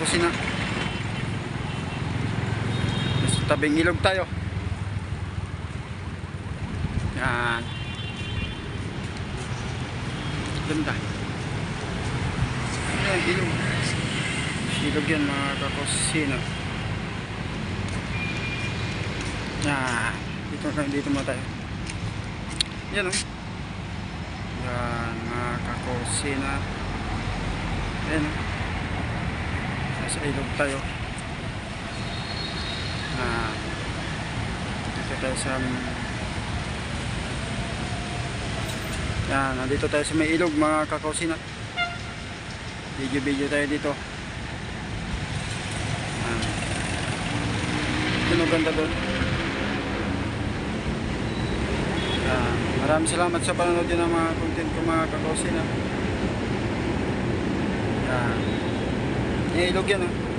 kusina. Nasa tabing ilog tayo. Yan. Ganda. Ayan, ilog. Ilog yan mga kakusina. Yan. Dito, dito muna tayo. Yan o. Yan mga kakusina. Yan o. Nasa ilog tayo. Ah, dito tayo sa yan, nandito tayo sa may ilog mga kakausina. Video-video tayo dito. Yun ang ganda doon. Yan. Maraming salamat sa panonood ng mga content ko mga kakausina. Yan. Yung ilog yan ah.